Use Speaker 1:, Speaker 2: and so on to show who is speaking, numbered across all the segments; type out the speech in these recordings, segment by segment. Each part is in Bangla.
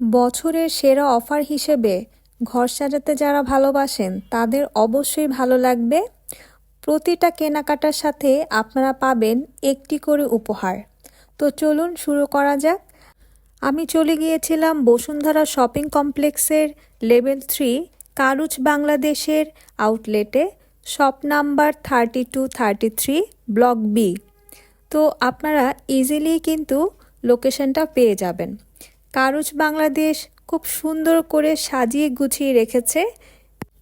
Speaker 1: বছরের সেরা অফার হিসেবে ঘর সাজাতে যারা ভালোবাসেন, তাদের অবশ্যই ভালো লাগবে। প্রতিটা কেনাকাটার সাথে আপনারা পাবেন একটি করে উপহার। তো চলুন শুরু করা যাক। আমি চলে গিয়েছিলাম বসুন্ধরা শপিং কমপ্লেক্সের লেভেল থ্রি কারুচ বাংলাদেশের আউটলেটে, shop number thirty two, thirty three, block B. তো আপনারা ইজিলি কিন্তু লোকেশনটা পেয়ে যাবেন। কারুজ বাংলাদেশ খুব সুন্দর করে সাজিয়ে গুছিয়ে রেখেছে।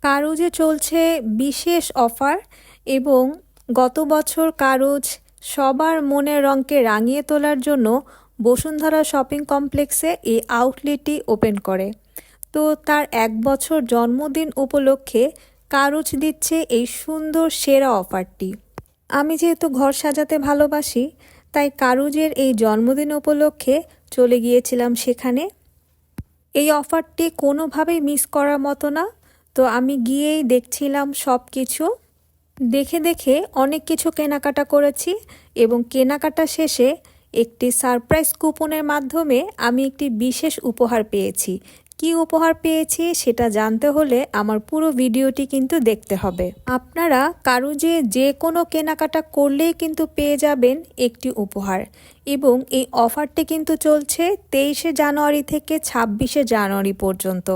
Speaker 1: কারুজে চলছে বিশেষ অফার এবং গত বছর কারুজ সবার মনের রঙকে রাঙিয়ে তোলার জন্য বসুন্ধরা শপিং কমপ্লেক্সে এই আউটলেটটি ওপেন করে। তো তার এক বছর জন্মদিন উপলক্ষে কারুজ দিচ্ছে এই সুন্দর সেরা অফারটি। আমি যেহেতু ঘর সাজাতে ভালোবাসি, তাই কারুজের এই জন্মদিন উপলক্ষে চলে গিয়েছিলাম সেখানে। এই অফারটি কোনোভাবেই মিস করার মতো না। তো আমি গিয়েই দেখছিলাম সব কিছু দেখে দেখে অনেক কিছু কেনাকাটা করেছি এবং কেনাকাটা শেষে একটি সারপ্রাইজ কুপনের মাধ্যমে আমি একটি বিশেষ উপহার পেয়েছি। কি উপহার পেয়েছি সেটা জানতে হলে আমার পুরো ভিডিওটি কিন্তু দেখতে হবে। আপনারা কারও যে যে কোনো কেনাকাটা করলেই কিন্তু পেয়ে যাবেন একটি উপহার এবং এই অফারটি কিন্তু চলছে তেইশে জানুয়ারি থেকে ছাব্বিশে জানুয়ারি পর্যন্ত।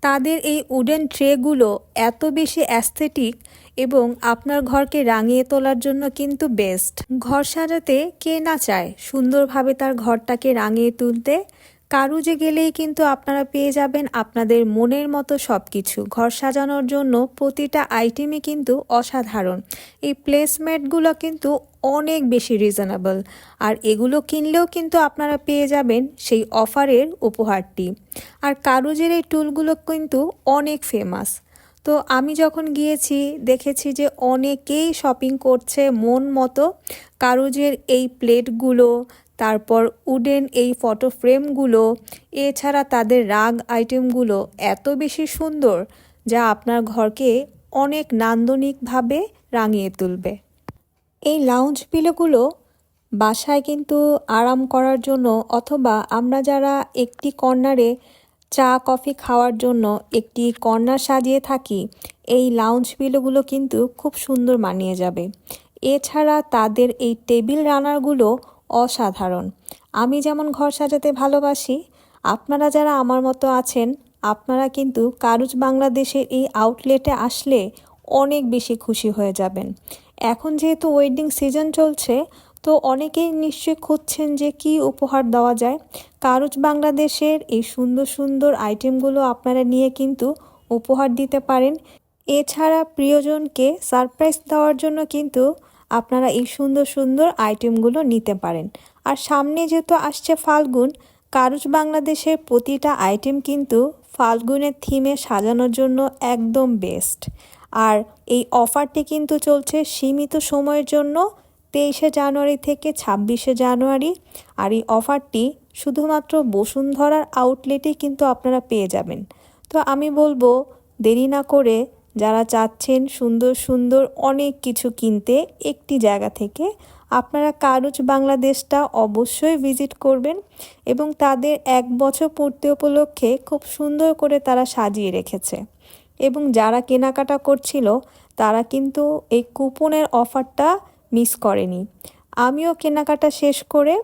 Speaker 1: তাদের এই উডেন ট্রেগুলো এত বেশি অ্যাস্থেটিক এবং আপনার ঘরকে রাঙিয়ে তোলার জন্য কিন্তু বেস্ট। ঘর সাজাতে কে না চায় সুন্দরভাবে তার ঘরটাকে রাঙিয়ে তুলতে কারুজে গেলেই কিন্তু আপনারা পেয়ে যাবেন আপনাদের মনের মতো সব কিছু ঘর সাজানোর জন্য প্রতিটা আইটেমই কিন্তু অসাধারণ। এই প্লেসমেটগুলো কিন্তু অনেক বেশি রিজনেবল আর এগুলো কিনলেও কিন্তু আপনারা পেয়ে যাবেন সেই অফারের উপহারটি। আর কারুজের এই টুলগুলো কিন্তু অনেক ফেমাস তো আমি যখন গিয়েছি, দেখেছি যে অনেকেই শপিং করছে মন মতো কারুজের এই প্লেটগুলো তারপর উডেন এই ফটো ফ্রেমগুলো, এছাড়া তাদের রাগ আইটেমগুলো এত বেশি সুন্দর যা আপনার ঘরকে অনেক নান্দনিকভাবে রাঙিয়ে তুলবে। এই লাউঞ্জ পিলোগুলো বাসায় কিন্তু আরাম করার জন্য অথবা আমরা যারা একটি কর্নারে চা, কফি খাওয়ার জন্য একটি কর্নার সাজিয়ে থাকি, এই লাউঞ্জ পিলোগুলো কিন্তু খুব সুন্দর মানিয়ে যাবে। এছাড়া তাদের এই টেবিল রানারগুলো অসাধারণ। আমি যেমন ঘর সাজাতে ভালোবাসি, আপনারা যারা আমার মতো আছেন, আপনারা কিন্তু কারুজ বাংলাদেশের এই আউটলেটে আসলে অনেক বেশি খুশি হয়ে যাবেন। এখন যেহেতু ওয়েডিং সিজন চলছে, তো অনেকেই নিশ্চয়ই খুঁজছেন যে কি উপহার দেওয়া যায়। কারুজ বাংলাদেশের এই সুন্দর সুন্দর আইটেমগুলো আপনারা নিয়ে কিন্তু উপহার দিতে পারেন। এছাড়া প্রিয়জনকে সারপ্রাইজ দেওয়ার জন্য কিন্তু আপনারা এই সুন্দর সুন্দর আইটেমগুলো নিতে পারেন। আর সামনে যেহেতু আসছে ফাল্গুন, কারুজ বাংলাদেশের প্রতিটা আইটেম কিন্তু ফাল্গুনের থিমে সাজানোর জন্য একদম বেস্ট আর এই অফারটি কিন্তু চলছে সীমিত সময়ের জন্য, তেইশে জানুয়ারি থেকে ছাব্বিশে জানুয়ারি। আর এই অফারটি শুধুমাত্র বসুন্ধরার আউটলেটে কিন্তু আপনারা পেয়ে যাবেন। তো আমি বলব, দেরি না করে যারা চাচ্ছেন সুন্দর সুন্দর অনেক কিছু কিনতে একটি জায়গা থেকে, আপনারা কারুজ বাংলাদেশটা অবশ্যই ভিজিট করবেন এবং তাদের এক বছর পূর্তি উপলক্ষে খুব সুন্দর করে তারা সাজিয়ে রেখেছে। এবং যারা কেনাকাটা করছিল, তারা কিন্তু এই কুপনের অফারটা মিস করেনি। আমিও কেনাকাটা শেষ করে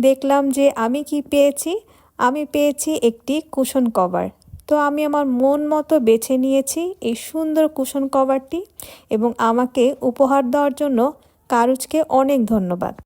Speaker 1: দেখলাম যে আমি কি পেয়েছি? আমি পেয়েছি একটি কুশন কভার। তো আমি আমার মন মতো বেছে নিয়েছি এই সুন্দর কুশন কভারটি এবং আমাকে উপহার দেওয়ার জন্য কারুজকে অনেক ধন্যবাদ।